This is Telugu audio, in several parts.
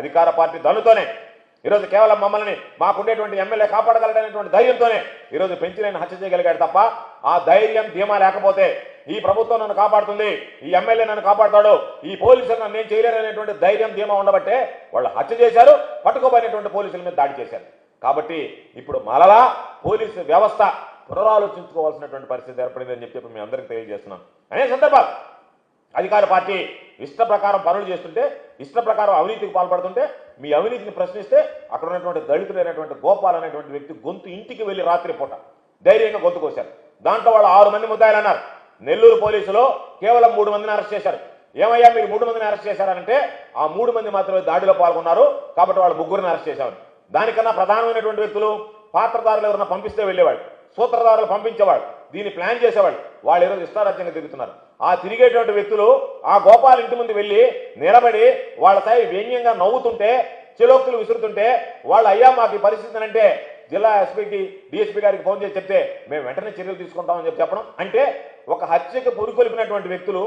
అధికార పార్టీ దళుతోనే ఈరోజు కేవలం మమ్మల్ని మాకుండేటువంటి ఎమ్మెల్యే కాపాడగలడనేటువంటి ధైర్యంతోనే ఈరోజు పెంచిలేని హత్య చేయగలిగాడు తప్ప ఆ ధైర్యం ధీమా లేకపోతే ఈ ప్రభుత్వం నన్ను కాపాడుతుంది ఈ ఎమ్మెల్యే నన్ను కాపాడుతాడు ఈ పోలీసులు నన్ను నేను చేయలేననేటువంటి ధైర్యం ధీమా ఉండబట్టే వాళ్ళు హత్య చేశారు పట్టుకోబడినటువంటి పోలీసుల మీద దాడి చేశారు. కాబట్టి ఇప్పుడు మరలా పోలీసు వ్యవస్థ పునరాలోచించుకోవాల్సినటువంటి పరిస్థితి ఏర్పడిందని చెప్పి మీ అందరికీ తెలియజేస్తున్నాను అనే సందర్భాలు అధికార పార్టీ ఇష్ట ప్రకారం పనులు చేస్తుంటే ఇష్ట ప్రకారం అవినీతికి పాల్పడుతుంటే మీ అవినీతిని ప్రశ్నిస్తే అక్కడ ఉన్నటువంటి దళితులైనటువంటి గోపాల్ అనేటువంటి వ్యక్తి గొంతు ఇంటికి వెళ్ళి రాత్రి పూట ధైర్యంగా గొంతు కోశారు. దాంట్లో వాళ్ళు ఆరు మంది ముద్దాయిలు అన్నారు నెల్లూరు పోలీసులో కేవలం మూడు మందిని అరెస్ట్ చేశారు. ఏమయ్యా మీరు మూడు మందిని అరెస్ట్ చేశారంటే ఆ మూడు మంది మాత్రమే దాడిలో పాల్గొన్నారు కాబట్టి వాళ్ళు ముగ్గురిని అరెస్ట్ చేశారు. దానికన్నా ప్రధానమైనటువంటి వ్యక్తులు పాత్రదారులు ఎవరైనా పంపిస్తే వెళ్ళేవాళ్ళు. సూత్రధారులు పంపించేవాడు దీన్ని ప్లాన్ చేసేవాడు వాళ్ళు ఈరోజు ఇష్టారాజ్యంగా తిరుగుతున్నారు. ఆ తిరిగేటువంటి వ్యక్తులు ఆ గోపాల్ ఇంటి ముందు వెళ్ళి నిలబడి వాళ్ళ స్థాయి వ్యంగ్యంగా నవ్వుతుంటే చిలోక్తులు విసురుతుంటే వాళ్ళు అయ్యా మాకు ఈ పరిస్థితి అంటే జిల్లా ఎస్పీకి డిఎస్పీ గారికి ఫోన్ చేసి చెప్తే మేము వెంటనే చర్యలు తీసుకుంటామని చెప్పి చెప్పడం. అంటే ఒక హత్యకు పురుకొలిపినటువంటి వ్యక్తులు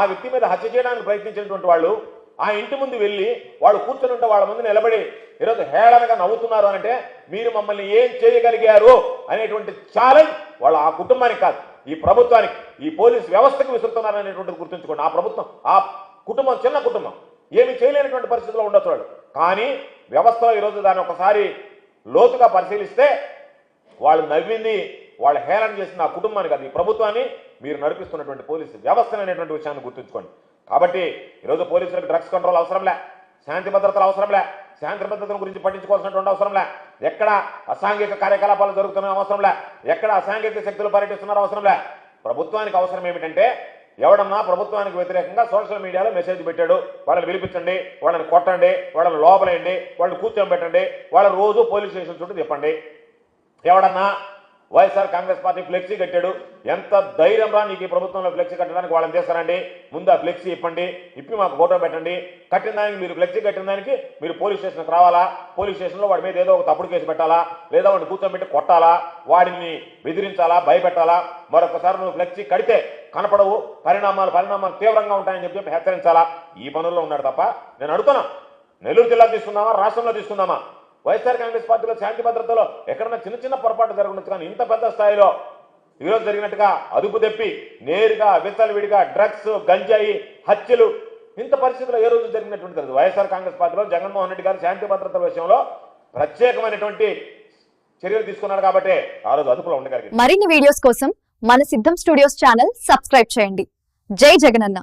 ఆ వ్యక్తి మీద హత్య చేయడానికి ప్రయత్నించినటువంటి వాళ్ళు ఆ ఇంటి ముందు వెళ్ళి వాళ్ళు కూర్చొని ఉంటే వాళ్ళ ముందు నిలబడి ఈరోజు హేళనగా నవ్వుతున్నారు అంటే మీరు మమ్మల్ని ఏం చేయగలిగారు? అనేటువంటి ఛాలెంజ్ వాళ్ళ ఆ కుటుంబానికి కాదు ఈ ప్రభుత్వానికి ఈ పోలీస్ వ్యవస్థకు విసురుతున్నారు అనేటువంటిది గుర్తుంచుకోండి. ఆ ప్రభుత్వం ఆ కుటుంబం చిన్న కుటుంబం ఏమి చేయలేనటువంటి పరిస్థితిలో ఉండొచ్చు వాళ్ళు. కానీ వ్యవస్థలో ఈరోజు దాన్ని ఒకసారి లోతుగా పరిశీలిస్తే వాళ్ళు నవ్వింది వాళ్ళు హేళన చేసిన ఆ కుటుంబాన్ని కాదు. ఈ ప్రభుత్వాన్ని మీరు నడిపిస్తున్నటువంటి పోలీసు వ్యవస్థ అనేటువంటి విషయాన్ని గుర్తుంచుకోండి. కాబట్టి ఈరోజు పోలీసులకు డ్రగ్స్ కంట్రోల్ అవసరంలే శాంతి భద్రతలు అవసరంలే శాంతి భద్రతల గురించి పట్టించుకోవాల్సినటువంటి అవసరంలే. ఎక్కడ అసాంఘిక కార్యకలాపాలు జరుగుతున్న అవసరంలే ఎక్కడ అసాంఘిక శక్తులు పర్యటిస్తున్నారు అవసరంలే. ప్రభుత్వానికి అవసరం ఏమిటంటే ఎవడన్నా ప్రభుత్వానికి వ్యతిరేకంగా సోషల్ మీడియాలో మెసేజ్ పెట్టాడు వాళ్ళని పిలిపించండి వాళ్ళని కొట్టండి వాళ్ళని లోపలేయండి వాళ్ళని కూర్చోబెట్టండి వాళ్ళ రోజు పోలీస్ స్టేషన్ చుట్టూ తిప్పండి. ఎవడన్నా వైఎస్ఆర్ కాంగ్రెస్ పార్టీ ఫ్లెక్సీ కట్టాడు. ఎంత ధైర్యం రా నీకు ఈ ప్రభుత్వంలో ఫ్లెక్సీ కట్టడానికి వాళ్ళని చేస్తారండి. ముందు ఆ ఫ్లెక్సీ ఇప్పండి. ఇప్పి మాకు ఫోటో పెట్టండి. కట్టిన దానికి మీరు ఫ్లెక్సీ కట్టిన దానికి మీరు పోలీస్ స్టేషన్కి రావాలా? పోలీస్ స్టేషన్లో వాడి మీద ఏదో ఒక తప్పుడు కేసు పెట్టాలా? లేదా వాడిని కూర్చోబెట్టి కొట్టాలా? వాడిని బెదిరించాలా? భయపెట్టాలా? మరొకసారి నువ్వు ఫ్లెక్సీ కడితే కనపడవు. పరిణామాలు పరిణామాలు తీవ్రంగా ఉంటాయని చెప్పి చెప్పి హెచ్చరించాలా? ఈ పనుల్లో ఉన్నాడు తప్ప. నేను అడుగుతున్నా. నెల్లూరు జిల్లా తీసుకుందామా? రాష్ట్రంలో తీసుకుందామా? వైఎస్ఆర్ కాంగ్రెస్ పార్టీలో శాంతి భద్రతలో ఎక్కడన్నా చిన్న చిన్న పొరపాటు జరగవచ్చు కానీ ఇంత పెద్ద స్థాయిలో ఈరోజు జరిగినట్టుగా అదుపు తెప్పి నేరుగా విడిగా డ్రగ్స్ గంజాయి హత్యలు ఇంత పరిస్థితుల్లో ఏ రోజు జరిగినటువంటి తెలియదు వైఎస్ఆర్ కాంగ్రెస్ పార్టీలో జగన్మోహన్ రెడ్డి గారు శాంతి భద్రతల విషయంలో ప్రత్యేకమైనటువంటి చర్యలు తీసుకున్నారు కాబట్టి ఆ రోజు అదుపులో ఉండగలిగింది మరిన్ని వీడియోస్ కోసం మన సిద్ధం స్టూడియోస్ ఛానల్ సబ్స్క్రైబ్ చేయండి. జై జగనన్న.